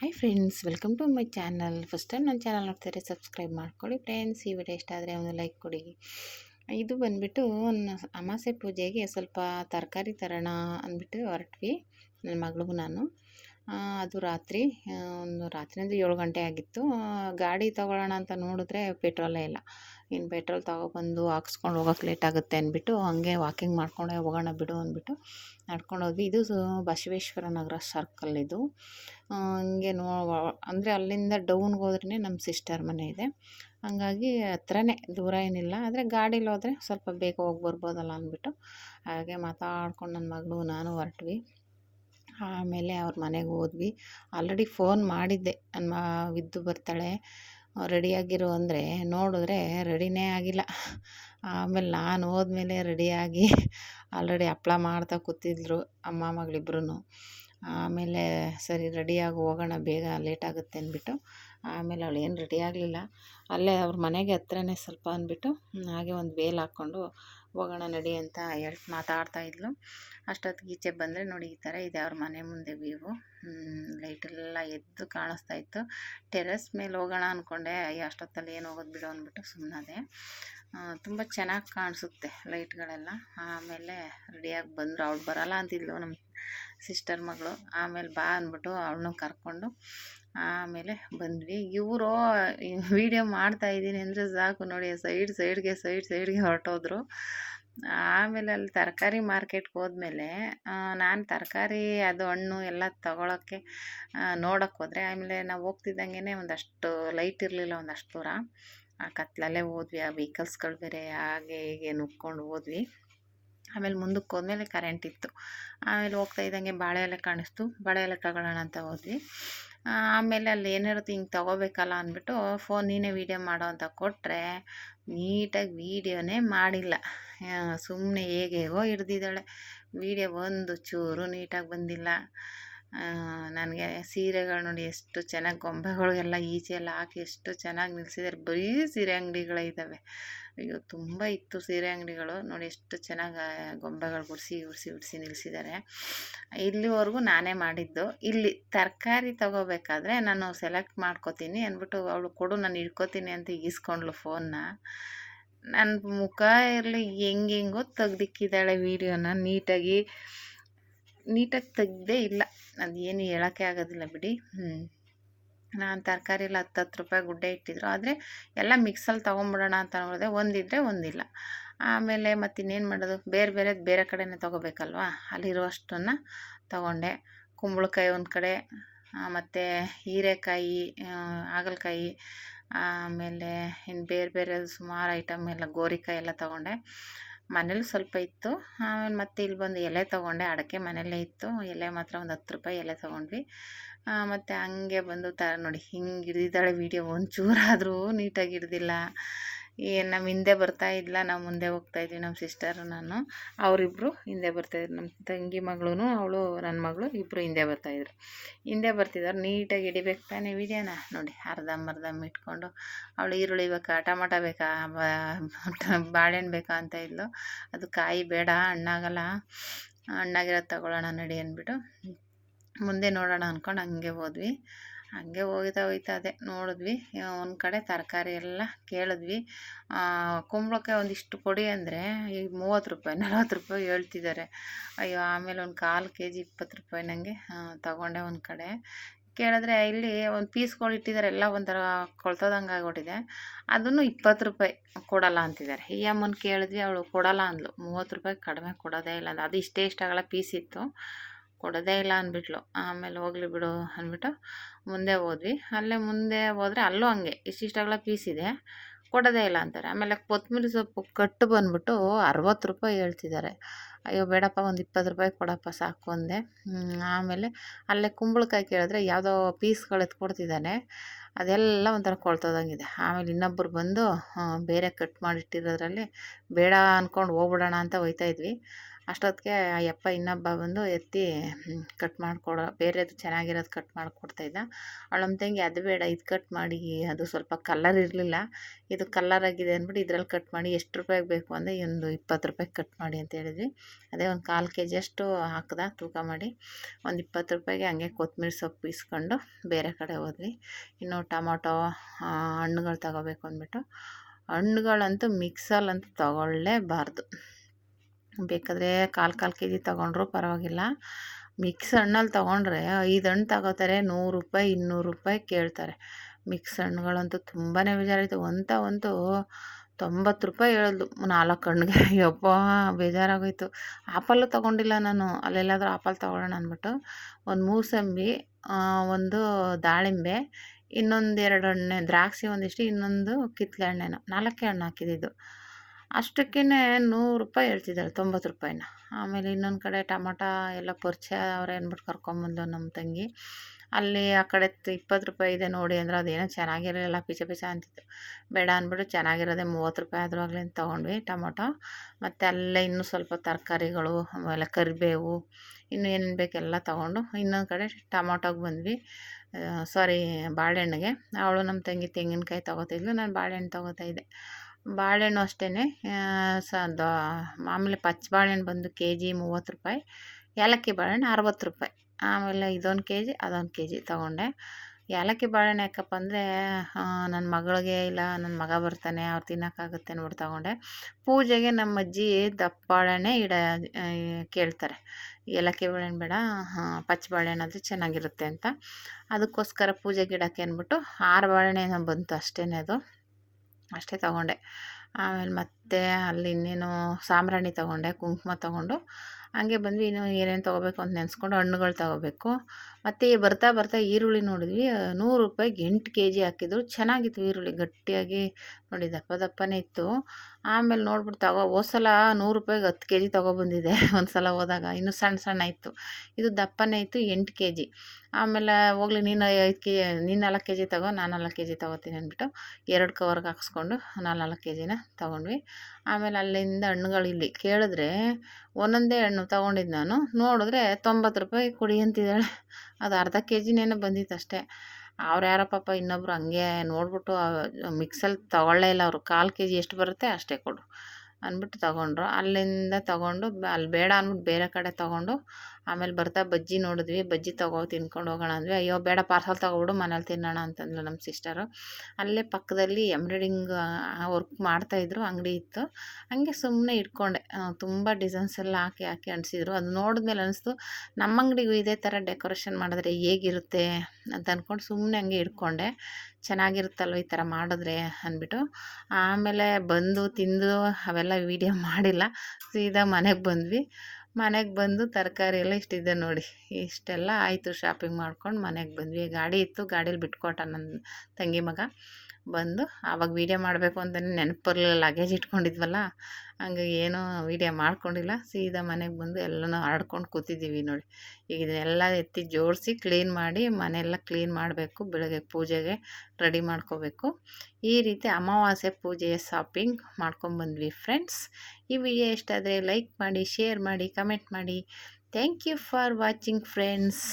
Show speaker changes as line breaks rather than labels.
Hi friends welcome to my channel first time ನನ್ನ channel ನೋಡ್ತಾರೆ subscribe ಮಾಡ್ಕೊಳ್ಳಿ friends ಈ ವಿಡಿಯೋ ಇಷ್ಟ ಆದರೆ ಒಂದು ಲೈಕ್ ಕೊಡಿ. ಇದು ಬಂದುಬಿಟ್ಟು ಅಮಾಸೆ ಪೂಜೆಗೆ ಸ್ವಲ್ಪ ತರಕಾರಿ ತರೋಣ ಅಂದ್ಬಿಟ್ಟು ಹೊರಟ್ವಿ. ನನ್ನ ಮಗಳಿಗೂ ನಾನು. ಅದು ರಾತ್ರಿ ಒಂದು ರಾತ್ರಿ ಅಂದರೆ ಏಳು ಗಂಟೆ ಆಗಿತ್ತು. ಗಾಡಿ ತೊಗೊಳ್ಳೋಣ ಅಂತ ನೋಡಿದ್ರೆ ಪೆಟ್ರೋಲೇ ಇಲ್ಲ. ಇನ್ನು ಪೆಟ್ರೋಲ್ ತಗೊಬಂದು ಹಾಕ್ಸ್ಕೊಂಡು ಹೋಗೋಕೆ ಲೇಟ್ ಆಗುತ್ತೆ ಅಂದ್ಬಿಟ್ಟು ಹಾಗೆ ವಾಕಿಂಗ್ ಮಾಡ್ಕೊಂಡೆ ಹೋಗೋಣ ಬಿಡು ಅಂದ್ಬಿಟ್ಟು ನಡ್ಕೊಂಡು ಹೋದ್ವಿ. ಇದು ಬಸವೇಶ್ವರ ನಗರ ಸರ್ಕಲ್ ಇದು. ಹಂಗೆ ನೋ ಅಂದರೆ ಅಲ್ಲಿಂದ ಡೌನ್ಗೆ ಹೋದ್ರೇ ನಮ್ಮ ಸಿಸ್ಟರ್ ಮನೆ ಇದೆ. ಹಂಗಾಗಿ ಹತ್ರನೇ, ದೂರ ಏನಿಲ್ಲ. ಆದರೆ ಗಾಡೀಲಿ ಹೋದರೆ ಸ್ವಲ್ಪ ಬೇಗ ಹೋಗಿ ಬರ್ಬೋದಲ್ಲ ಅಂದ್ಬಿಟ್ಟು ಹಾಗೆ ಮಾತಾಡ್ಕೊಂಡು ನನ್ನ ಮಗಳು, ನಾನು ಹೊರಟ್ವಿ. ಆಮೇಲೆ ಅವ್ರ ಮನೆಗೆ ಹೋದ್ವಿ. ಆಲ್ರೆಡಿ ಫೋನ್ ಮಾಡಿದ್ದೆ. ನನ್ನ ವಿದ್ದು ಬರ್ತಾಳೆ. ರೆಡಿಯಾಗಿರು ಅಂದರೆ ನೋಡಿದ್ರೆ ರೆಡಿನೇ ಆಗಿಲ್ಲ. ಆಮೇಲೆ ನಾನು ಹೋದ್ಮೇಲೆ ರೆಡಿಯಾಗಿ ಆಲ್ರೆಡಿ ಹಪ್ಳ ಮಾಡ್ತಾ ಕೂತಿದ್ರು ಅಮ್ಮ ಮಗಳಿಬ್ರು ಆಮೇಲೆ ಸರಿ ರೆಡಿಯಾಗಿ ಹೋಗೋಣ, ಬೇಗ ಲೇಟ್ ಆಗುತ್ತೆ ಅಂದ್ಬಿಟ್ಟು ಆಮೇಲೆ ಅವಳು ಏನು ರೆಡಿ ಆಗಲಿಲ್ಲ. ಅಲ್ಲೇ ಅವ್ರ ಮನೆಗೆ ಹತ್ರನೇ ಸ್ವಲ್ಪ ಅಂದ್ಬಿಟ್ಟು ಹಾಗೆ ಒಂದು ವೇಲ್ ಹಾಕ್ಕೊಂಡು ಹೋಗೋಣ ನಡಿ ಅಂತ ಹೇಳ್, ಮಾತಾಡ್ತಾ ಇದ್ಲು. ಅಷ್ಟೊತ್ತಿಗೆ ಈಚೆ ಬಂದರೆ ನೋಡಿ ಈ ಥರ ಇದೆ ಅವ್ರ ಮನೆ ಮುಂದೆ ವ್ಯೂವು ಲೈಟೆಲ್ಲ ಎದ್ದು ಕಾಣಿಸ್ತಾ ಇತ್ತು. ಟೆರೆಸ್ ಮೇಲೆ ಹೋಗೋಣ ಅಂದ್ಕೊಂಡೆ ಅಯ್ಯೋ, ಅಷ್ಟೊತ್ತಲ್ಲಿ ಏನು ಹೋಗೋದು ಬಿಡು ಅಂದ್ಬಿಟ್ಟು ಸುಮ್ಮನದೆ ತುಂಬ ಚೆನ್ನಾಗಿ ಕಾಣಿಸುತ್ತೆ ಲೈಟ್ಗಳೆಲ್ಲ ಆಮೇಲೆ ರೆಡಿಯಾಗಿ ಬಂದರು. ಅವ್ಳು ಬರಲ್ಲ ಅಂತಿದ್ಲು ನಮ್ಮ ಸಿಸ್ಟರ್ ಮಗಳು. ಆಮೇಲೆ ಬಾ ಅಂದ್ಬಿಟ್ಟು ಅವಳನ್ನೂ ಕರ್ಕೊಂಡು ಆಮೇಲೆ ಬಂದ್ವಿ. ಇವರು ವೀಡಿಯೋ ಮಾಡ್ತಾ ಇದ್ದೀನಿ ಅಂದರೆ ಸಾಕು ನೋಡಿ ಸೈಡ್ ಸೈಡ್ಗೆ ಸೈಡ್ ಸೈಡ್ಗೆ ಹೊರಟೋದ್ರು. ಆಮೇಲೆ ಅಲ್ಲಿ ತರಕಾರಿ ಮಾರ್ಕೆಟ್ಗೆ ಹೋದ್ಮೇಲೆ ನಾನು ತರಕಾರಿ, ಅದು ಹಣ್ಣು ಎಲ್ಲ ತಗೊಳಕ್ಕೆ ನೋಡೋಕ್ಕೆ ಹೋದರೆ, ಆಮೇಲೆ ನಾವು ಹೋಗ್ತಿದ್ದಂಗೆ ಒಂದಷ್ಟು ಲೈಟ್ ಇರಲಿಲ್ಲ, ಒಂದಷ್ಟು ದೂರ. ಆ ಕತ್ಲಲ್ಲೇ ಹೋದ್ವಿ, ಆ ವೆಹಿಕಲ್ಸ್ಗಳು ಬೇರೆ ಹಾಗೆ ಹೀಗೆ ನುಕ್ಕೊಂಡು ಹೋದ್ವಿ. ಆಮೇಲೆ ಮುಂದಕ್ಕೆ ಹೋದ್ಮೇಲೆ ಕರೆಂಟ್ ಇತ್ತು. ಆಮೇಲೆ ಹೋಗ್ತಾ ಇದ್ದಂಗೆ ಬಾಳೆ ಎಲೆ ಕಾಣಿಸ್ತು. ಬಾಳೆ ಎಲೆ ತಗೊಳ್ಳೋಣ ಅಂತ ಹೋದ್ವಿ. ಆಮೇಲೆ ಅಲ್ಲಿ ಏನಿರುತ್ತೆ ಹಿಂಗೆ ತಗೋಬೇಕಲ್ಲ ಅಂದ್ಬಿಟ್ಟು, ಫೋನ್ ನೀನೇ ವೀಡಿಯೋ ಮಾಡೋ ಅಂತ ಕೊಟ್ಟರೆ ನೀಟಾಗಿ ವೀಡಿಯೋನೇ ಮಾಡಿಲ್ಲ. ಸುಮ್ಮನೆ ಹೇಗೆ ಹೇಗೋ ಹಿಡ್ದಿದ್ದಾಳೆ. ವೀಡಿಯೋ ಒಂದು ಚೂರು ನೀಟಾಗಿ ಬಂದಿಲ್ಲ. ನನಗೆ ಸೀರೆಗಳು ನೋಡಿ ಎಷ್ಟು ಚೆನ್ನಾಗಿ ಗೊಂಬೆಗಳಿಗೆಲ್ಲ ಈಚೆ ಎಲ್ಲ ಹಾಕಿ ಎಷ್ಟು ಚೆನ್ನಾಗಿ ನಿಲ್ಸಿದ್ದಾರೆ ಬರೀ ಸೀರೆ ಅಂಗಡಿಗಳಿದ್ದಾವೆ ಅಯ್ಯೋ ತುಂಬ ಇತ್ತು ಸೀರೆ ಅಂಗಡಿಗಳು. ನೋಡಿ ಎಷ್ಟು ಚೆನ್ನಾಗಿ ಗೊಂಬೆಗಳು ಗುಡಿಸಿ ಉಡಿಸಿ ಉಡಿಸಿ ನಿಲ್ಲಿಸಿದ್ದಾರೆ ಇಲ್ಲಿವರೆಗೂ ನಾನೇ ಮಾಡಿದ್ದು. ಇಲ್ಲಿ ತರಕಾರಿ ತಗೋಬೇಕಾದ್ರೆ ನಾನು ಸೆಲೆಕ್ಟ್ ಮಾಡ್ಕೋತೀನಿ ಅಂದ್ಬಿಟ್ಟು ಅವಳು ಕೊಡು, ನಾನು ಇಟ್ಕೋತೀನಿ ಅಂತ ಈಸ್ಕೊಂಡ್ಳು ಫೋನ್ನ ನನ್ನ ಮುಖ ಇರಲಿ ಹೆಂಗೆ ಹೆಂಗೋ ತೆಗ್ದಿಕ್ಕಿದ್ದಾಳೆ ವೀಡಿಯೋನ. ನೀಟಾಗಿ ನೀಟಾಗಿ ತೆಗ್ದೇ ಇಲ್ಲ. ಅದು ಏನು ಹೇಳೋಕ್ಕೆ ಆಗೋದಿಲ್ಲ ಬಿಡಿ. ಹ್ಞೂ ನಾನು ತರಕಾರಿ ಎಲ್ಲ ಹತ್ತು ಹತ್ತು ರೂಪಾಯಿ ಗುಡ್ಡೆ ಇಟ್ಟಿದ್ರು. ಆದರೆ ಎಲ್ಲ ಮಿಕ್ಸಲ್ಲಿ ತೊಗೊಂಬಿಡೋಣ ಅಂತ ನೋಡಿದೆ ಒಂದಿದ್ರೆ ಒಂದಿಲ್ಲ. ಆಮೇಲೆ ಮತ್ತು ಇನ್ನೇನು ಮಾಡೋದು? ಬೇರೆ ಬೇರೆ ಬೇರೆ ಕಡೆನೇ ತೊಗೋಬೇಕಲ್ವಾ? ಅಲ್ಲಿರುವಷ್ಟನ್ನು ತೊಗೊಂಡೆ. ಕುಂಬಳಕಾಯಿ ಒಂದು ಕಡೆ ಮತ್ತು ಹೀರೆಕಾಯಿ ಹಾಗಲಕಾಯಿ, ಆಮೇಲೆ ಇನ್ನು ಬೇರೆ ಬೇರೆ ಸುಮಾರು ಐಟಮ್ ಎಲ್ಲ ಗೋರಿಕಾಯಿ ಎಲ್ಲ ತೊಗೊಂಡೆ. ಮನೇಲಿ ಸ್ವಲ್ಪ ಇತ್ತು. ಆಮೇಲೆ ಮತ್ತೆ ಇಲ್ಲಿ ಬಂದು ಎಲೆ ತೊಗೊಂಡೆ. ಅಡಕೆ ಮನೆಯಲ್ಲೇ ಇತ್ತು. ಎಲೆ ಮಾತ್ರ ಒಂದು ಹತ್ತು ರೂಪಾಯಿ ಎಲೆ ತೊಗೊಂಡ್ವಿ. ಮತ್ತು ಹಂಗೆ ಬಂದು ತ ನೋಡಿ, ಹಿಂಗೆ ಹಿಡಿದಿದ್ದಾಳೆ ವೀಡಿಯೋ ಒಂಚೂರಾದರೂ ನೀಟಾಗಿ ಹಿಡ್ದಿಲ್ಲ. ಏನು ನಮ್ಮ ಹಿಂದೆ ಬರ್ತಾ ಇಲ್ಲ, ನಾವು ಮುಂದೆ ಹೋಗ್ತಾ ಇದ್ವಿ ನಮ್ಮ ಸಿಸ್ಟರು ನಾನು. ಅವರಿಬ್ಬರು ಹಿಂದೆ ಬರ್ತಾಯಿದ್ರು ನಮ್ಮ ತಂಗಿ ಮಗಳೂ ಅವಳು ನನ್ನ ಮಗಳು ಇಬ್ಬರು ಹಿಂದೆ ಬರ್ತಾಯಿದ್ರು ಹಿಂದೆ ಬರ್ತಿದ್ದಾರೆ ನೀಟಾಗಿ ಹಿಡಿಬೇಕು ತಾನೇ ವಿಡಿಯೋನ ನೋಡಿ, ಅರ್ಧಂಬರ್ಧಂ ಇಟ್ಕೊಂಡು ಅವಳು ಈರುಳ್ಳಿ ಬೇಕಾ, ಟಮಾಟ ಬೇಕಾ ಬಾಳೆಹಣ್ಣು ಬೇಕಾ ಅಂತ ಇದ್ಲು. ಅದು ಕಾಯಿ ಬೇಡ, ಹಣ್ಣಾಗಲ್ಲ. ಹಣ್ಣಾಗಿರೋದು ತಗೊಳ್ಳೋಣ ನಡಿ ಅಂದ್ಬಿಟ್ಟು ಮುಂದೆ ನೋಡೋಣ ಅಂದ್ಕೊಂಡು ಹಂಗೆ ಹೋದ್ವಿ. ಹಂಗೆ ಹೋಗ್ತಾ ಹೋಗ್ತಾ ಅದೇ ನೋಡಿದ್ವಿ. ಒಂದು ಕಡೆ ತರಕಾರಿ ಎಲ್ಲ ಕೇಳಿದ್ವಿ. ಕುಂಬಳಕ್ಕೆ ಒಂದಿಷ್ಟು ಕೊಡಿ ಅಂದರೆ ಈಗ ಮೂವತ್ತು ರೂಪಾಯಿ, ನಲ್ವತ್ತು ರೂಪಾಯಿ ಹೇಳ್ತಿದ್ದಾರೆ. ಅಯ್ಯೋ, ಆಮೇಲೆ ಒಂದು ಕಾಲು ಕೆ ಜಿ ಇಪ್ಪತ್ತು ರೂಪಾಯಿ ನನಗೆ ತಗೊಂಡೆ ಒಂದು ಕಡೆ. ಕೇಳಿದ್ರೆ ಇಲ್ಲಿ ಒಂದು ಪೀಸ್ಗಳು ಇಟ್ಟಿದ್ದಾರೆ, ಎಲ್ಲ ಒಂಥರ ಕೊಳ್ತೋದಂಗೆ ಆಗ್ಬಿಟ್ಟಿದೆ. ಅದನ್ನು ಇಪ್ಪತ್ತು ರೂಪಾಯಿ ಕೊಡಲ್ಲ ಅಂತಿದ್ದಾರೆ. ಈ ಅಮ್ಮನ ಕೇಳಿದ್ವಿ, ಅವಳು ಕೊಡಲ್ಲ ಅಂದ್ಲು. ಮೂವತ್ತು ರೂಪಾಯಿ ಕಡಿಮೆ ಕೊಡೋದೇ ಇಲ್ಲ ಅಂದ ಅದು ಇಷ್ಟೇ ಇಷ್ಟ ಆಗಲ್ಲ ಪೀಸ್ ಇತ್ತು. ಕೊಡೋದೇ ಇಲ್ಲ ಅಂದ್ಬಿಟ್ಲು. ಆಮೇಲೆ ಹೋಗ್ಲಿ ಬಿಡು ಅಂದ್ಬಿಟ್ಟು ಮುಂದೆ ಹೋದ್ವಿ. ಅಲ್ಲೇ ಮುಂದೆ ಹೋದರೆ ಅಲ್ಲೂ ಹಂಗೆ ಇಷ್ಟಿಷ್ಟಾಗಲ ಪೀಸ್ ಇದೆ ಕೊಡೋದೇ ಇಲ್ಲ ಅಂತಾರೆ. ಆಮೇಲೆ ಕೊತ್ತಂಬರಿ ಸೊಪ್ಪು ಕಟ್ಟು ಬಂದ್ಬಿಟ್ಟು ಅರವತ್ತು ರೂಪಾಯಿ ಹೇಳ್ತಿದ್ದಾರೆ. ಅಯ್ಯೋ ಬೇಡಪ್ಪ, ಒಂದು ಇಪ್ಪತ್ತು ರೂಪಾಯಿ ಕೊಡಪ್ಪ ಸಾಕು ಅಂದೆ. ಆಮೇಲೆ ಅಲ್ಲೇ ಕುಂಬಳಕಾಯಿ ಕೇಳಿದ್ರೆ ಯಾವುದೋ ಪೀಸ್ಗಳು ಎತ್ಕೊಡ್ತಿದ್ದಾನೆ. ಅದೆಲ್ಲ ಒಂಥರ ಕೊಳ್ತೋದಂಗಿದೆ. ಆಮೇಲೆ ಇನ್ನೊಬ್ಬರು ಬಂದು ಬೇರೆ ಕಟ್ ಮಾಡಿಟ್ಟಿರೋದ್ರಲ್ಲಿ ಬೇಡ ಅಂದ್ಕೊಂಡು ಹೋಗ್ಬಿಡೋಣ ಅಂತ ಹೋಯ್ತಾ ಅಷ್ಟೊತ್ತಿಗೆ ಆ ಯಪ್ಪ ಇನ್ನೊಬ್ಬ ಬಂದು ಎತ್ತಿ ಕಟ್ ಮಾಡಿಕೊಡೋ, ಬೇರೆದು ಚೆನ್ನಾಗಿರೋದು ಕಟ್ ಮಾಡಿಕೊಡ್ತಾಯಿದ್ದ ನಮ್ಮ ತಂಗಿ ಅದು ಬೇಡ, ಇದು ಕಟ್ ಮಾಡಿ, ಅದು ಸ್ವಲ್ಪ ಕಲ್ಲರ್ ಇರಲಿಲ್ಲ. ಇದು ಕಲ್ಲರ್ ಆಗಿದೆ ಅಂದ್ಬಿಟ್ಟು ಇದ್ರಲ್ಲಿ ಕಟ್ ಮಾಡಿ, ಎಷ್ಟು ರೂಪಾಯಿಗೆ ಬೇಕು ಅಂದರೆ ಒಂದು ಇಪ್ಪತ್ತು ರೂಪಾಯಿಗೆ ಕಟ್ ಮಾಡಿ ಅಂತ ಹೇಳಿದ್ವಿ. ಅದೇ ಒಂದು ಕಾಲು ಕೆ ಜಿಯಷ್ಟು ಹಾಕ್ದ, ತೂಕ ಮಾಡಿ. ಒಂದು ಇಪ್ಪತ್ತು ರೂಪಾಯಿಗೆ ಹಂಗೆ ಕೊತ್ತಂಬರಿ ಸೊಪ್ಪು ಇಸ್ಕೊಂಡು ಬೇರೆ ಕಡೆ ಹೋದ್ವಿ. ಇನ್ನು ಟೊಮೊಟೊ ಹಣ್ಣುಗಳು ತಗೋಬೇಕು ಅಂದ್ಬಿಟ್ಟು. ಹಣ್ಣುಗಳಂತೂ ಮಿಕ್ಸಲ್ಲಂತೂ ತಗೊಳ್ಳೇಬಾರ್ದು. ಬೇಕಾದರೆ ಕಾಲು ಕಾಲು ಕೆ ಜಿ ತೊಗೊಂಡ್ರು ಪರವಾಗಿಲ್ಲ. ಮಿಕ್ಸ್ ಹಣ್ಣಲ್ಲಿ ತೊಗೊಂಡ್ರೆ ಐದು ಹಣ್ಣು ತಗೋತಾರೆ, ನೂರು ರೂಪಾಯಿ, ಇನ್ನೂರು ರೂಪಾಯಿ ಕೇಳ್ತಾರೆ. ಮಿಕ್ಸ್ ಹಣ್ಣುಗಳಂತೂ ತುಂಬಾ ಬೇಜಾರಾಯಿತು. ಒಂತ ಒಂದು ತೊಂಬತ್ತು ರೂಪಾಯಿ ಹೇಳಿದ್ಲು ನಾಲ್ಕು ಹಣ್ಣಿಗೆ ಯಪ್ಪ, ಬೇಜಾರಾಗೋಯ್ತು. ಆಪಲ್ಲು ತೊಗೊಂಡಿಲ್ಲ ನಾನು. ಅಲ್ಲೆಲ್ಲಾದರೂ ಆಪಲ್ ತೊಗೊಳ್ಳೋಣ ಅಂದ್ಬಿಟ್ಟು ಒಂದು ಮೂಸಂಬಿ ಒಂದು ದಾಳಿಂಬೆ, ಇನ್ನೊಂದು ಎರಡು ಹಣ್ಣೆ, ದ್ರಾಕ್ಷಿ ಒಂದಿಷ್ಟು, ಇನ್ನೊಂದು ಕಿತ್ತಲೆ ಹಣ್ಣೇನೋ, ನಾಲ್ಕೇ ಹಣ್ಣು ಹಾಕಿದ್ದು ಅಷ್ಟಕ್ಕೇ ನೂರು ರೂಪಾಯಿ ಹೇಳ್ತಿದ್ದಾಳೆ, ತೊಂಬತ್ತು ರೂಪಾಯಿನ. ಆಮೇಲೆ ಇನ್ನೊಂದು ಕಡೆ ಟಮಾಟ ಎಲ್ಲ ಪರಿಚಯ ಅವ್ರು ಅಂದ್ಬಿಟ್ಟು ಕರ್ಕೊಂಬಂದು ನಮ್ಮ ತಂಗಿ. ಅಲ್ಲಿ ಆ ಕಡೆ ಇಪ್ಪತ್ತು ರೂಪಾಯಿ ಇದೆ ನೋಡಿ ಅಂದ್ರೆ ಅದೇನೋ ಚೆನ್ನಾಗಿರಲಿಲ್ಲ, ಪಿಚ ಪಿಚ ಅಂತಿತ್ತು. ಬೇಡ ಅಂದ್ಬಿಟ್ಟು ಚೆನ್ನಾಗಿರೋದೆ ಮೂವತ್ತು ರೂಪಾಯಿ ಆದರೂ ಆಗಲಿ ತೊಗೊಂಡ್ವಿ ಟೊಮೊಟೊ. ಮತ್ತು ಅಲ್ಲೇ ಇನ್ನೂ ಸ್ವಲ್ಪ ತರಕಾರಿಗಳು, ಆಮೇಲೆ ಕರಿಬೇವು, ಇನ್ನು ಏನೇನು ಬೇಕೆಲ್ಲ ತೊಗೊಂಡು ಇನ್ನೊಂದು ಕಡೆ ಟೊಮೊಟೊಗೆ ಬಂದ್ವಿ. ಸಾರಿ ಬಾಳೆಹಣ್ಣಿಗೆ. ಅವಳು ನಮ್ಮ ತಂಗಿ ತೆಂಗಿನಕಾಯಿ ತೊಗೋತಿದ್ಲು, ನಾನು ಬಾಳೆಹಣ್ಣು ತೊಗೋತಾ ಇದ್ದೆ. ಬಾಳೆಹಣ್ಣು ಅಷ್ಟೇ ಸ, ದ, ಮಾಮೂಲಿ ಪಚ್ಚ ಬಾಳೆಹಣ್ಣು ಬಂದು ಕೆ ಜಿ ಮೂವತ್ತು ರೂಪಾಯಿ, ಏಲಕ್ಕಿ ಬಾಳೆಹಣ್ಣು ಅರವತ್ತು ರೂಪಾಯಿ. ಆಮೇಲೆ ಇದೊಂದು ಕೆ ಜಿ ಅದೊಂದು ಕೆ ಜಿ ತೊಗೊಂಡೆ. ಏಲಕ್ಕಿ ಬಾಳೆಹಣ್ಣು ಯಾಕಪ್ಪ ಅಂದರೆ ನನ್ನ ಮಗಳಿಗೆ ಇಲ್ಲ ನನ್ನ ಮಗ ಬರ್ತಾನೆ, ಅವ್ರು ತಿನ್ನೋಕ್ಕಾಗುತ್ತೆ ಅಂದ್ಬಿಟ್ಟು ತೊಗೊಂಡೆ. ಪೂಜೆಗೆ ನಮ್ಮ ಅಜ್ಜಿ ದಪ್ಪ ಬಾಳೆಹಣ್ಣೆ ಇಡ ಕೇಳ್ತಾರೆ. ಏಲಕ್ಕಿ ಬಾಳೆಹಣ್ಣು ಬೇಡ ಪಚ್ಚ ಬಾಳೆಹಣ್ಣು ಆದರೆ ಚೆನ್ನಾಗಿರುತ್ತೆ ಅಂತ. ಅದಕ್ಕೋಸ್ಕರ ಪೂಜೆಗೆ ಇಡೋಕ್ಕೆ ಅಂದ್ಬಿಟ್ಟು ಆರು ಬಾಳೆಹಣ್ಣು ಬಂತು ಅಷ್ಟೇ ಅದು. ಅಷ್ಟೇ ತಗೊಂಡೆ. ಆಮೇಲೆ ಮತ್ತೆ ಅಲ್ಲಿ ಇನ್ನೇನು ಸಾಂಬ್ರಾಣಿ ತಗೊಂಡೆ ಕುಂಕುಮ ತೊಗೊಂಡು. ಹಂಗೆ ಬಂದ್ವಿ, ಇನ್ನು ಏನೇನು ತೊಗೋಬೇಕು ಅಂತ ನೆನೆಸ್ಕೊಂಡು ಹಣ್ಣುಗಳು ತೊಗೋಬೇಕು. ಮತ್ತು ಬರ್ತಾ ಬರ್ತಾ ಈರುಳ್ಳಿ ನೋಡಿದ್ವಿ ನೂರು ರೂಪಾಯಿಗೆ ಎಂಟು ಕೆ ಜಿ ಹಾಕಿದ್ರು. ಚೆನ್ನಾಗಿತ್ತು ಈರುಳ್ಳಿ, ಗಟ್ಟಿಯಾಗಿ ನೋಡಿ ದಪ್ಪ ದಪ್ಪನೇ ಇತ್ತು. ಆಮೇಲೆ ನೋಡ್ಬಿಟ್ಟು ತಗೋ, ಹೋದ್ಸಲ ನೂರು ರೂಪಾಯಿಗೆ ಹತ್ತು ಕೆ ಜಿ ತೊಗೊಬಂದಿದೆ ಒಂದು ಸಲ ಹೋದಾಗ ಇನ್ನೂ ಸಣ್ಣ ಸಣ್ಣ ಇತ್ತು ಇದು ದಪ್ಪನೇ ಇತ್ತು, ಎಂಟು ಕೆ ಜಿ ಆಮೇಲೆ ಹೋಗ್ಲಿ, ನೀನು ಐದು ಕೆ, ನೀನು ನಾಲ್ಕು ಕೆ ಜಿ ತಗೋ, ನಾನು ನಾಲ್ಕು ಕೆ ಜಿ ತೊಗೋತೀನಿ ಅಂದ್ಬಿಟ್ಟು ಎರಡು ಕವರ್ಗೆ ಹಾಕ್ಸ್ಕೊಂಡು ನಾಲ್ಕು ಕೆ ಜಿನ ತೊಗೊಂಡ್ವಿ. ಆಮೇಲೆ ಅಲ್ಲಿಂದ ಹಣ್ಣುಗಳು ಇಲ್ಲಿ ಕೇಳಿದ್ರೆ ಒಂದೊಂದೇ ಹಣ್ಣು ತೊಗೊಂಡಿದ್ದು ನಾನು. ನೋಡಿದ್ರೆ ತೊಂಬತ್ತು ರೂಪಾಯಿ ಕೊಡಿ ಅಂತಿದ್ದಾಳೆ. ಅದು ಅರ್ಧ ಕೆ ಜಿನೇನೋ ಬಂದಿತ್ತು ಅಷ್ಟೇ. ಅವ್ರು ಯಾರೋ ಪಾಪ ಇನ್ನೊಬ್ರು ಹಂಗೆ ನೋಡ್ಬಿಟ್ಟು ಮಿಕ್ಸಲ್ಲಿ ತೊಗೊಳ್ಳೇ ಇಲ್ಲ ಅವರು. ಕಾಲು ಕೆ ಜಿ ಎಷ್ಟು ಬರುತ್ತೆ ಅಷ್ಟೇ ಕೊಡು ಅಂದ್ಬಿಟ್ಟು ತೊಗೊಂಡ್ರು. ಅಲ್ಲಿಂದ ತೊಗೊಂಡು ಅಲ್ಲಿ ಬೇಡ ಅಂದ್ಬಿಟ್ಟು ಬೇರೆ ಕಡೆ ತೊಗೊಂಡು ಆಮೇಲೆ ಬರ್ತಾ ಬಜ್ಜಿ ನೋಡಿದ್ವಿ, ಬಜ್ಜಿ ತಗೋ ತಿನ್ಕೊಂಡು ಹೋಗೋಣ ಅಂದ್ವಿ. ಅಯ್ಯೋ, ಬೇಡ, ಪಾರ್ಸಲ್ ತಗೊಬಿಡು, ಮನೇಲಿ ತಿನ್ನೋಣ ಅಂತಂದ್ಲು ನಮ್ಮ ಸಿಸ್ಟರು ಅಲ್ಲೇ ಪಕ್ಕದಲ್ಲಿ ಎಂಬ್ರಾಯ್ಡಿಂಗ್ ವರ್ಕ್ ಮಾಡ್ತಾಯಿದ್ರು ಅಂಗಡಿ ಇತ್ತು. ಹಂಗೆ ಸುಮ್ಮನೆ ಇಟ್ಕೊಂಡೆ. ತುಂಬ ಡಿಸೈನ್ಸ್ ಎಲ್ಲ ಹಾಕಿ ಹಾಕಿ ಅಂಟಿಸಿದ್ರು. ಅದು ನೋಡಿದ್ಮೇಲೆ ಅನಿಸ್ತು, ನಮ್ಮ ಅಂಗಡಿಗೂ ಇದೇ ಥರ ಡೆಕೋರೇಷನ್ ಮಾಡಿದ್ರೆ ಹೇಗಿರುತ್ತೆ ಅಂತ ಅಂದ್ಕೊಂಡು ಸುಮ್ಮನೆ ಹಂಗೆ ಇಟ್ಕೊಂಡೆ. ಚೆನ್ನಾಗಿರುತ್ತಲ್ವ ಈ ಥರ ಮಾಡಿದ್ರೆ ಅಂದ್ಬಿಟ್ಟು. ಆಮೇಲೆ ಬಂದು, ತಿಂದು, ಅವೆಲ್ಲ ವೀಡಿಯೋ ಮಾಡಿಲ್ಲ. ಸೀದಾ ಮನೆಗೆ ಬಂದ್ವಿ. ಮನೆಗೆ ಬಂದು ತರಕಾರಿ ಎಲ್ಲ ಇಷ್ಟಿದೆ ನೋಡಿ. ಇಷ್ಟೆಲ್ಲ ಆಯಿತು ಶಾಪಿಂಗ್ ಮಾಡ್ಕೊಂಡು ಮನೆಗೆ ಬಂದ್ವಿ. ಗಾಡಿ ಇತ್ತು. ಗಾಡೀಲಿ ಬಿಟ್ಕೊಟ್ಟ ನನ್ನ ತಂಗಿ ಮಗ. ಬಂದು ಆವಾಗ ವೀಡಿಯೋ ಮಾಡಬೇಕು ಅಂತಲೇ ನೆನಪು ಬರಲಿಲ್ಲ ಲಗೇಜ್ ಇಟ್ಕೊಂಡಿದ್ವಲ್ಲ, ಹಂಗಾಗಿ ಏನೂ ವೀಡಿಯೋ ಮಾಡ್ಕೊಂಡಿಲ್ಲ. ಸೀದಾ ಮನೆಗೆ ಬಂದು ಎಲ್ಲನೂ ಆಡ್ಕೊಂಡು ಕೂತಿದ್ದೀವಿ ನೋಡಿ. ಈಗ ಇದನ್ನೆಲ್ಲ ಎತ್ತಿ ಜೋಡಿಸಿ ಕ್ಲೀನ್ ಮಾಡಿ ಮನೆಯೆಲ್ಲ ಕ್ಲೀನ್ ಮಾಡಬೇಕು, ಬೆಳಗ್ಗೆ ಪೂಜೆಗೆ ರೆಡಿ ಮಾಡ್ಕೋಬೇಕು. ಈ ರೀತಿ ಅಮಾವಾಸ್ಯೆ ಪೂಜೆಯ ಶಾಪಿಂಗ್ ಮಾಡ್ಕೊಂಬಂದ್ವಿ ಫ್ರೆಂಡ್ಸ್ ಈ ವಿಡಿಯೋ ಇಷ್ಟ ಆದರೆ ಲೈಕ್ ಮಾಡಿ ಶೇರ್ ಮಾಡಿ ಕಮೆಂಟ್ ಮಾಡಿ. Thank you for watching friends